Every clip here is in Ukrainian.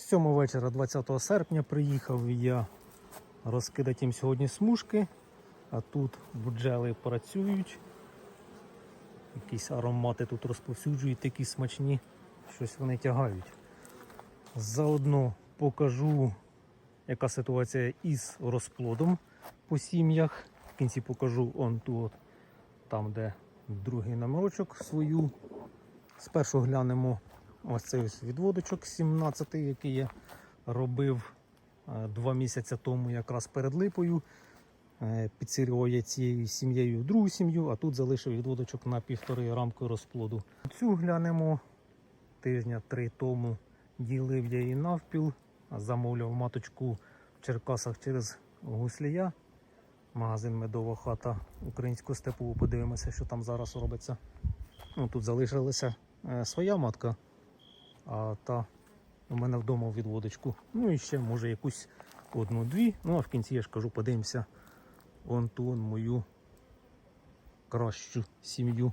7 вечора 20 серпня приїхав я розкидати їм сьогодні смужки, а тут бджели працюють. Якісь аромати тут розповсюджують, такі смачні, щось вони тягають. Заодно покажу, яка ситуація із розплодом по сім'ях. В кінці покажу он тут, там, де другий номерочок свою. Спершу глянемо ось цей ось відводочок 17, який я робив е, два місяці тому, якраз перед липою. Е, Підсилював я цією сім'єю другу сім'ю, а тут залишив відводочок на півтори рамки розплоду. Цю глянемо тижня три тому. Ділив я її навпіл, замовляв маточку в Черкасах через гуслія. Магазин Медова хата українського степу. Подивимося, що там зараз робиться. Ну, тут залишилася е, своя матка, та у мене вдома в відводочку. Ну і ще може якусь одну-дві. Ну а в кінці я ж кажу, подивимося вон ту вон мою кращу сім'ю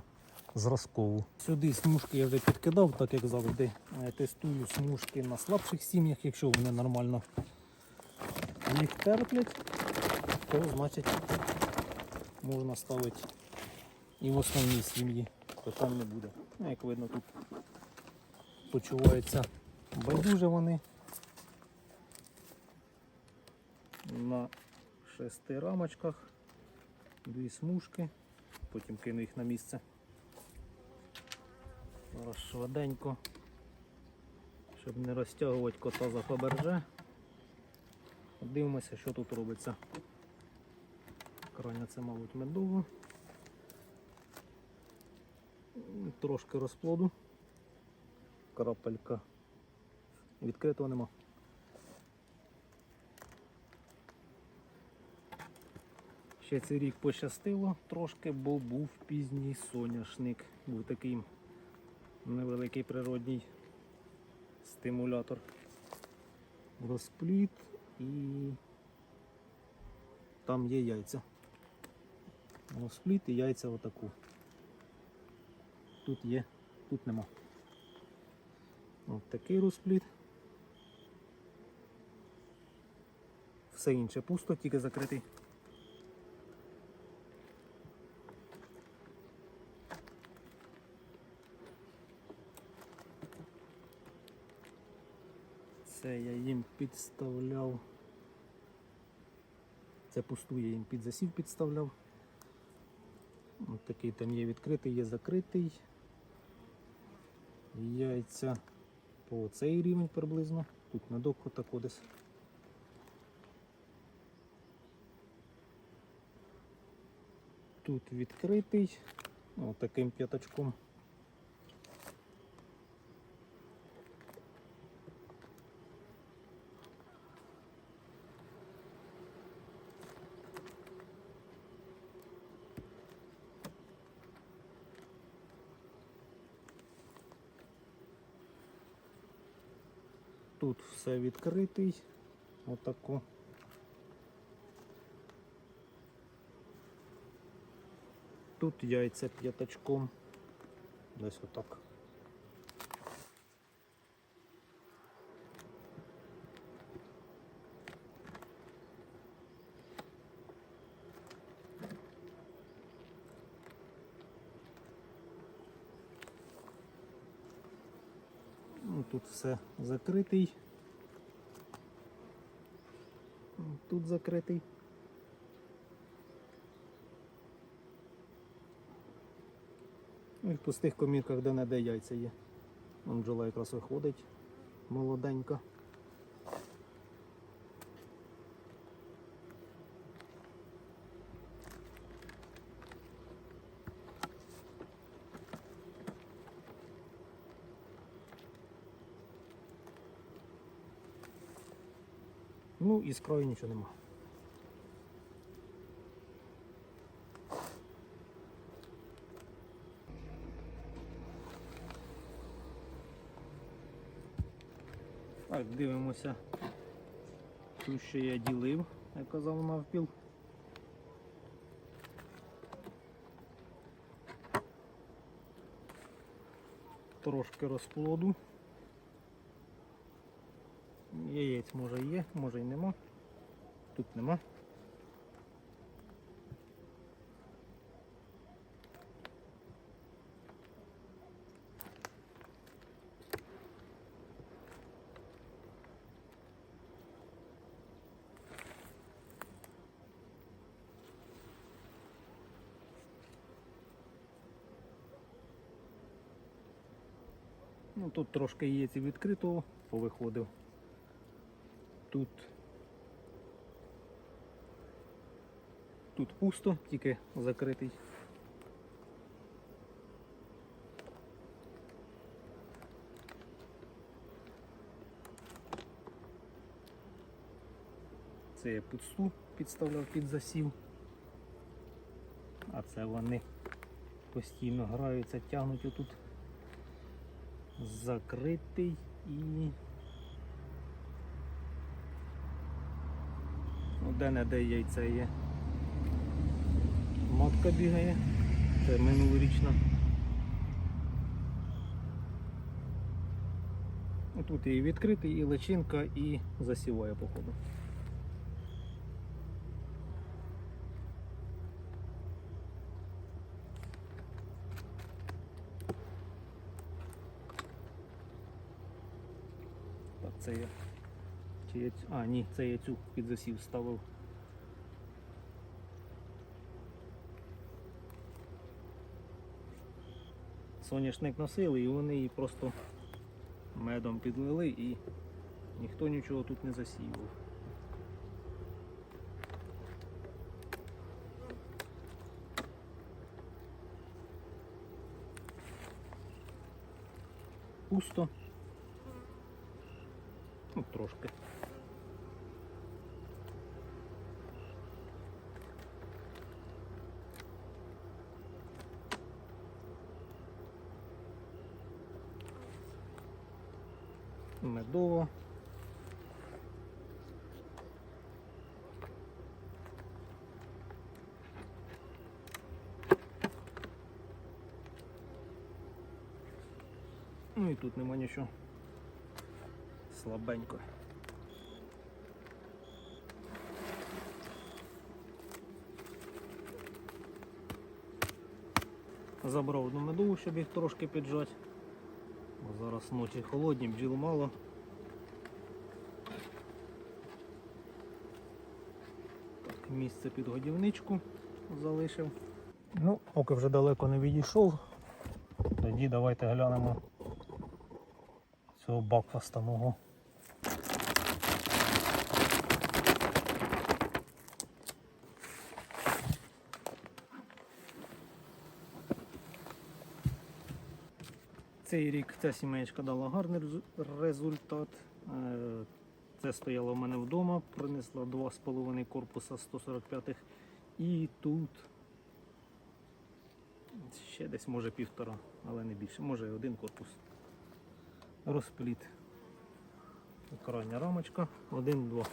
зразкову. Сюди смужки я вже підкидав, так як завжди. Е, Тестую смужки на слабших сім'ях, якщо вони нормально їх терплять, то значить можна ставити і в основній сім'ї. Питань не буде. Ну, як видно, тут почуваються байдуже вони на шести рамочках, дві смужки, потім кину їх на місце. Зараз швиденько, щоб не розтягувати кота за фаберже. Дивимося, що тут робиться. Крайня це, мабуть, медово. Трошки розплоду. Крапелька. Відкритого нема. Ще цей рік пощастило трошки, бо був пізній соняшник. Був такий невеликий природній стимулятор. Розпліт і там є яйця. Розпліт і яйця отаку. Тут є, тут нема. Ось такий розпліт. Все інше пусто, тільки закритий. Це я їм підставляв. Це пусту я їм під засів підставляв. Ось такий там є відкритий, є закритий. Яйця по цей рівень приблизно. Тут на доку так десь. Тут відкритий, отаким таким п'ятачком. Тут все відкритий. Отако. Тут яйця п'ятачком. Десь отак. Ну, Тут все закритий. Тут закритий. Ну і в пустих комірках де не де яйця є. Вон бджола якраз виходить молоденька. І з краю нічого нема. Так, дивимося. Тут ще я ділив, як казав навпіл. Трошки розплоду. Яєць може є, може й нема. Тут нема. Ну, тут трошки яєць відкритого повиходив. Тут. Тут пусто, тільки закритий. Це я пусту підставляв під засів. А це вони постійно граються, тягнуть отут закритий і ну, де не де яйце є. Матка бігає, це минулорічна. Ну, Тут і відкритий, і личинка, і засіває походу. Так, це я. Чи я... А, ні, це я цю під засів ставив. Соняшник носили і вони її просто медом підлили і ніхто нічого тут не засіював. Пусто. Ну, трошки. Медово. Ну і тут нема нічого. Слабенько. Забрав одну медову, щоб їх трошки піджати. Бо зараз ночі холодні, бджіл мало. Так, місце під годівничку залишив. Ну, поки вже далеко не відійшов, тоді давайте глянемо цього бакфаста мого. Цей рік ця сімейка дала гарний результат. Е, Це стояло в мене вдома, принесла 2,5 корпуса 145-х і тут ще десь може півтора, але не більше, може один корпус. Розпліт. Крайня рамочка, один-два.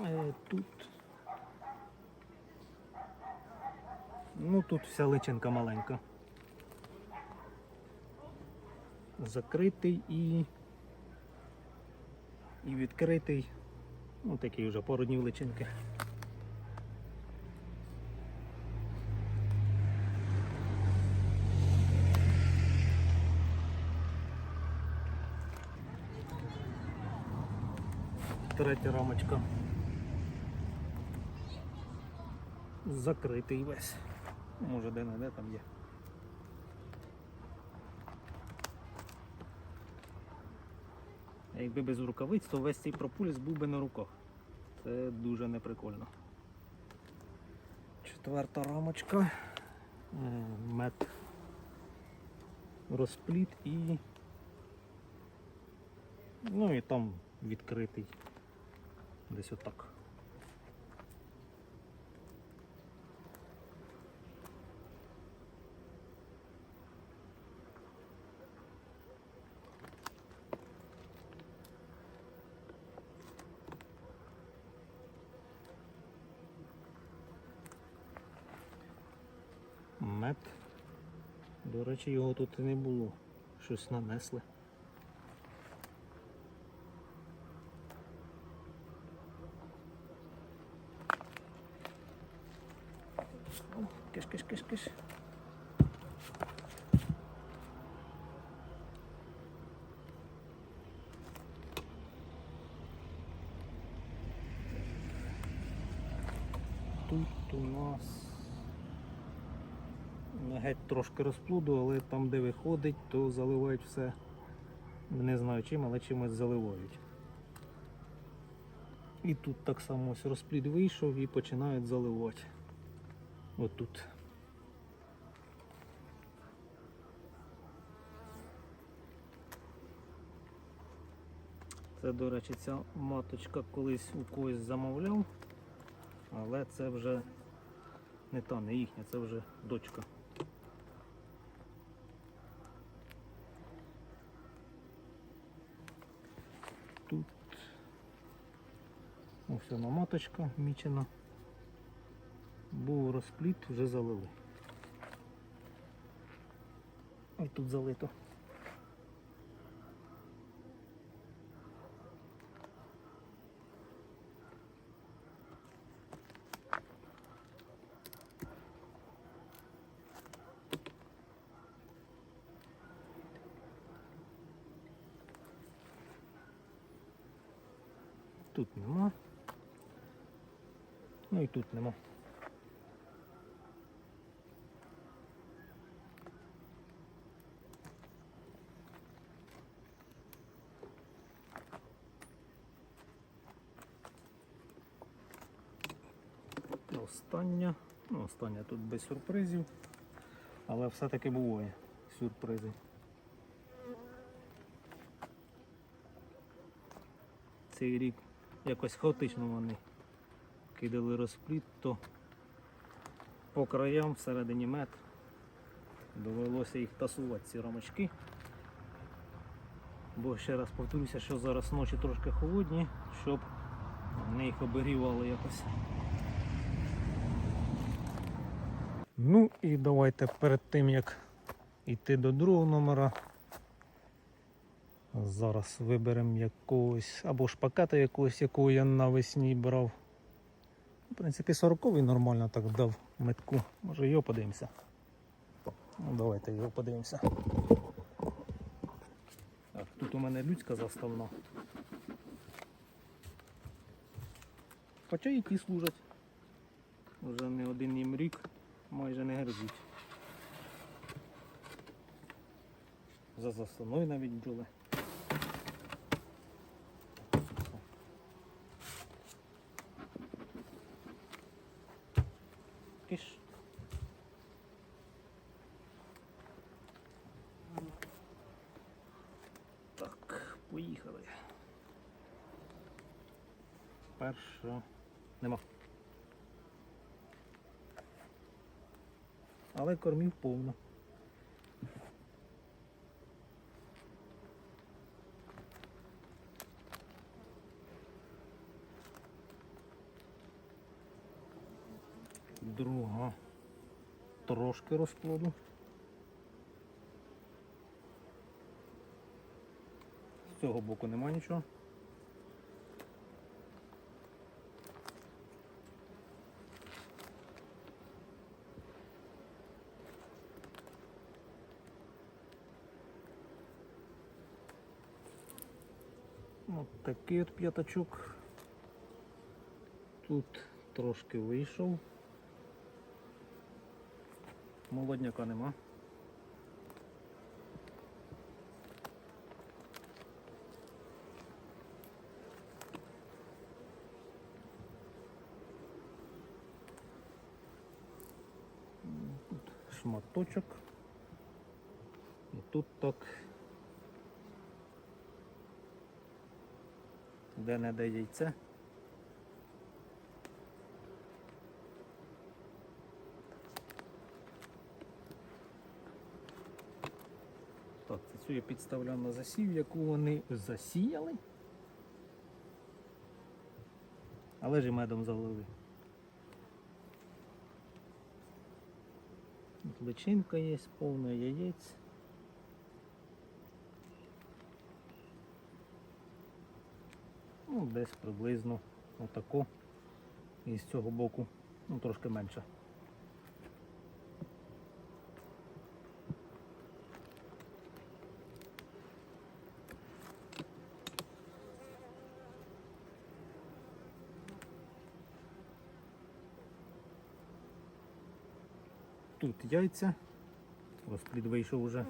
Е. Ну тут вся личинка маленька. Закритий і. І відкритий. Ну такі вже пару днів личинки. Третя рамочка. Закритий весь. Може де не де там є. Якби без рукавиць, то весь цей пропуліс був би на руках. Це дуже неприкольно. Четверта рамочка. Е, Мед розпліт і. Ну і там відкритий. Десь отак. мед. До речі, його тут і не було. Щось нанесли. Геть трошки розплуду, але там, де виходить, то заливають все. Не знаю чим, але чимось заливають. І тут так само ось розплід вийшов і починають заливати. Отут. Це, до речі, ця маточка колись у когось замовляв, але це вже не та, не їхня, це вже дочка. Тут ось вона маточка мічена. Був розпліт, вже залили. І тут залито. Тут нема. Ну і тут нема. Остання. Ну, остання тут без сюрпризів. Але все-таки буває сюрпризи. Цей рік якось хаотично вони кидали розпліт, то по краям всередині мед довелося їх тасувати ці рамочки. Бо ще раз повторюся, що зараз ночі трошки холодні, щоб вони їх оберігали якось. Ну і давайте перед тим як йти до другого номера. Зараз виберемо якогось або ж пакета якогось, якого я навесні брав. В принципі, 40-й нормально так дав метку. Може його подивимося. Ну, давайте його подивимося. Так, тут у мене людська заставна. Хоча і ті служать. Вже не один їм рік, майже не гризуть. За заставною навіть бджоли. Перша. Нема. Але кормів повно. Друга трошки розплоду. З цього боку нема нічого. От такий от п'ятачок. Тут трошки вийшов. Молодняка нема. Тут шматочок. І тут так. Де не де яйце. Так, це цю я підставляв на засів, яку вони засіяли. Але ж і медом залили. Тут личинка є, повна яєць. Ну, десь приблизно отако. І з цього боку, ну трошки менше. Тут яйця. Розплід вийшов уже.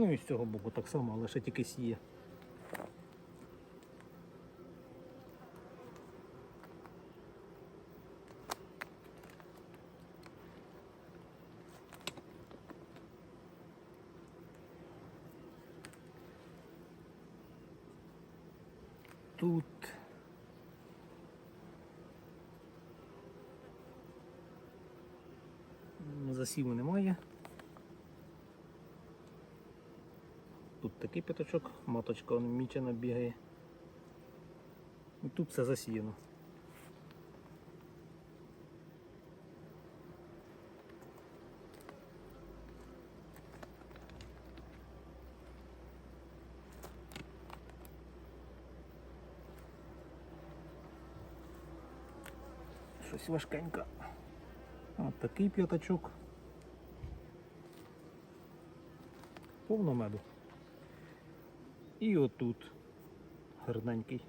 Ну і з цього боку так само, але ще тільки сіє. Тут засіву немає. Такий п'ятачок, маточка мічена бігає. І тут все засіяно. Щось важкенько. От такий п'ятачок. Повно меду. І отут гарненький.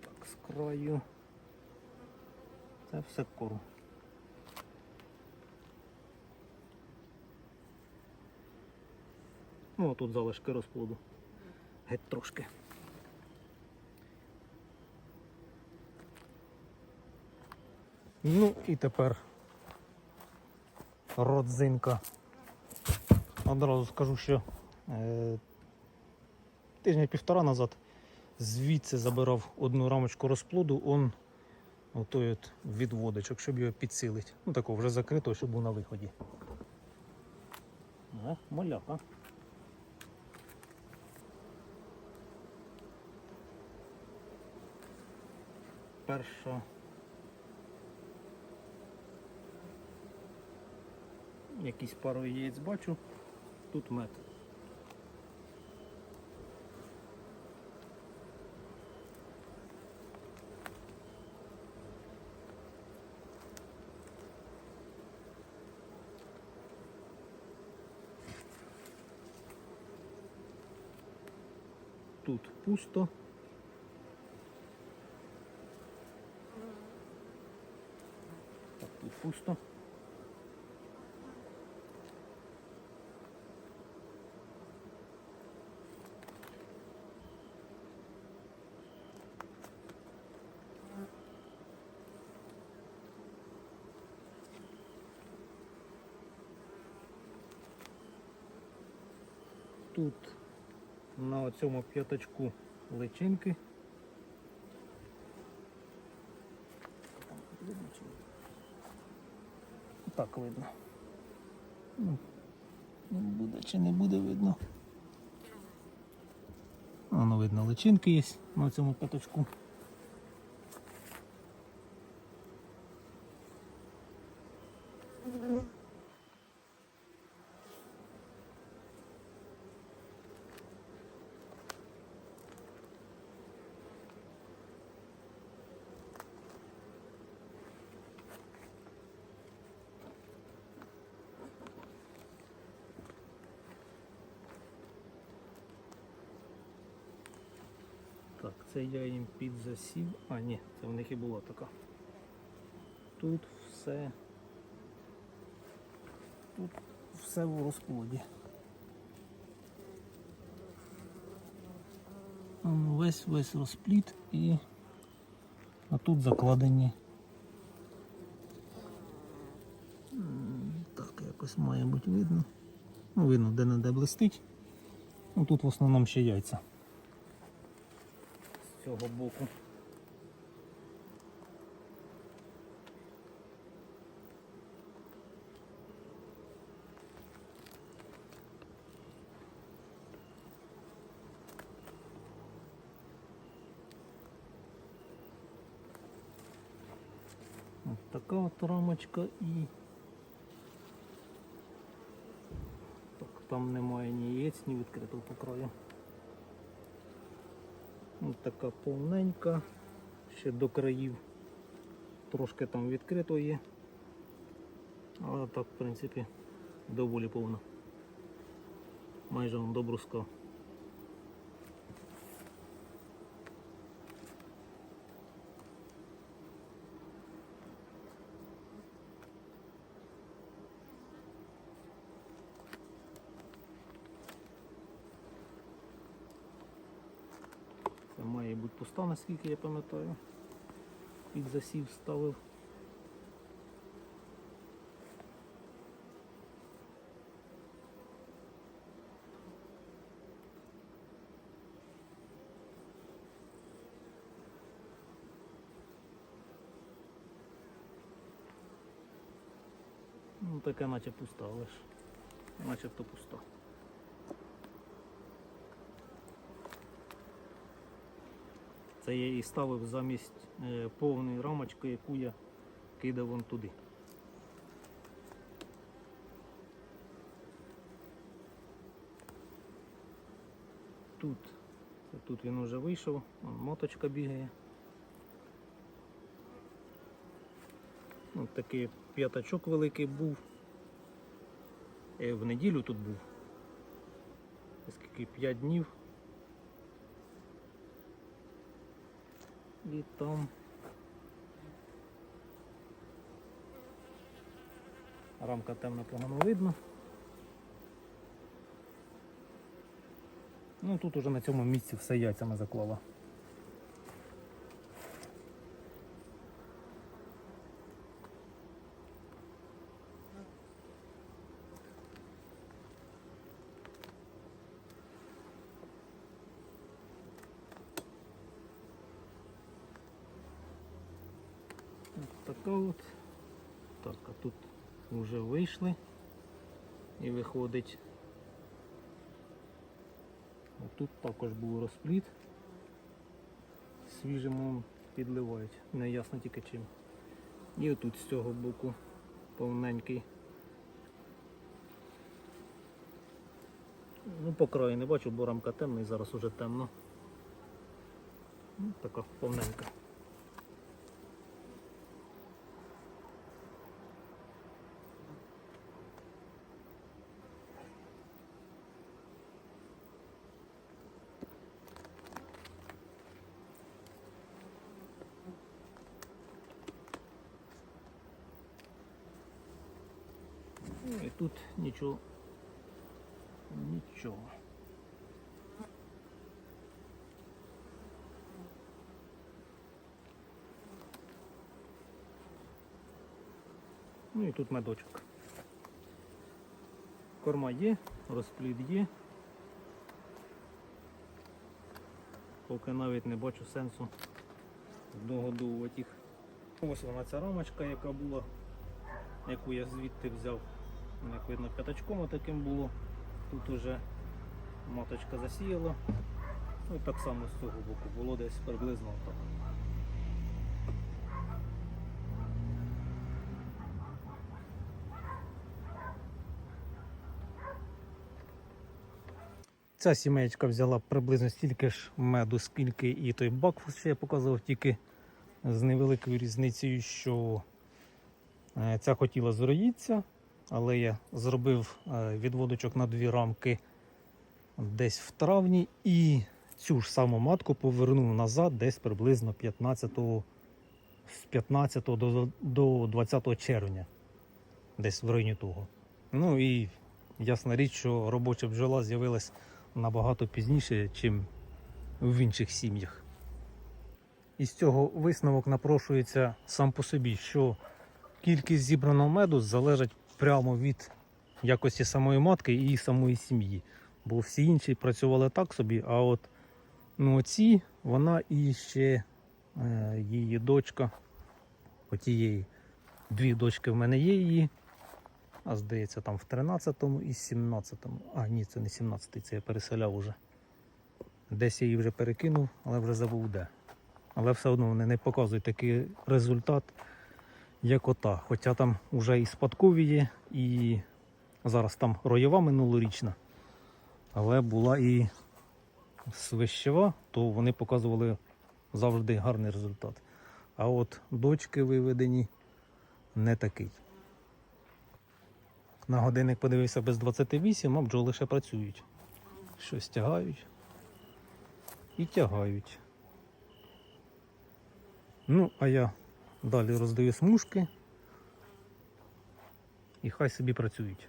Так, з. Це все корм. Ну, тут залишки розплоду. Геть трошки. Ну і тепер родзинка. Одразу скажу, що е, тижня півтора назад звідси забирав одну рамочку розплоду, он отой от відводочок, щоб його підсилити. Ну такого вже закритого, щоб був на виході. А, Перша. Якісь пару яєць бачу. Тут мед. Тут пусто. Тут. Тут на цьому п'ятачку личинки. Там видно чи ні? Так видно. Ну, буде чи не буде видно. Воно видно личинки є на цьому п'ятачку. Так, це я їм підзасів. А, ні, це в них і була така. Тут все. Тут все в розплоді. Весь весь розплід і а тут закладені. Так, якось має бути видно. Ну, видно, де не де блистить. Ну, тут в основному ще яйця. Цього боку. От така от рамочка і так, там немає ні яєць, ні відкритого по краю. Ось така повненька, ще до країв. Трошки там відкрито є. Але так, в принципі, доволі повна. Майже он до бруска. Це має наскільки я пам'ятаю. Під засів ставив. Ну, таке наче пуста, але ж начебто пуста. Це я і ставив замість е, повної рамочки, яку я кидав вон туди. Тут, тут він вже вийшов, вон моточка бігає. Ось такий п'ятачок великий був. Е, В неділю тут був. Скільки 5 днів. І там рамка темно погано видно. Ну тут уже на цьому місці все яйцями заклала. Ось така от. Так, а тут вже вийшли і виходить. Тут також був розпліт. Свіжим підливають. Не ясно тільки чим. І отут з цього боку повненький. Ну, по краю не бачу, бо рамка темна і зараз уже темно. Ну, така повненька. Ну і тут нічого. Нічого. Ну і тут медочок. Корма є, розплід є. Поки навіть не бачу сенсу догодовувати їх. Ось вона ця рамочка, яка була, яку я звідти взяв. Як видно, п'ятачком таким було. Тут уже маточка засіяла. Ну і так само з цього боку було десь приблизно так. Ця сімейка взяла приблизно стільки ж меду, скільки і той бакфус, що я показував, тільки з невеликою різницею, що е, ця хотіла зроїтися, але я зробив е, відводочок на дві рамки десь в травні і цю ж саму матку повернув назад десь приблизно 15, з 15 до, до 20 червня. Десь в районі того. Ну і ясна річ, що робоча бджола з'явилась набагато пізніше, ніж в інших сім'ях. Із цього висновок напрошується сам по собі, що кількість зібраного меду залежить прямо від якості самої матки і самої сім'ї. Бо всі інші працювали так собі, а от ну, ці Вона і ще е, її дочка. Отієї. Дві дочки в мене є її. А здається, там в 13-му і 17-му. А, ні, це не 17-й, це я переселяв уже. Десь я її вже перекинув, але вже забув де. Але все одно вони не показують такий результат, як ота. Хоча там вже і спадкові є, і зараз там роєва минулорічна, але була і свищева, то вони показували завжди гарний результат. А от дочки виведені не такий. На годинник подивився без 28, а бджоли ще працюють. Щось тягають і тягають. Ну, а я далі роздаю смужки і хай собі працюють.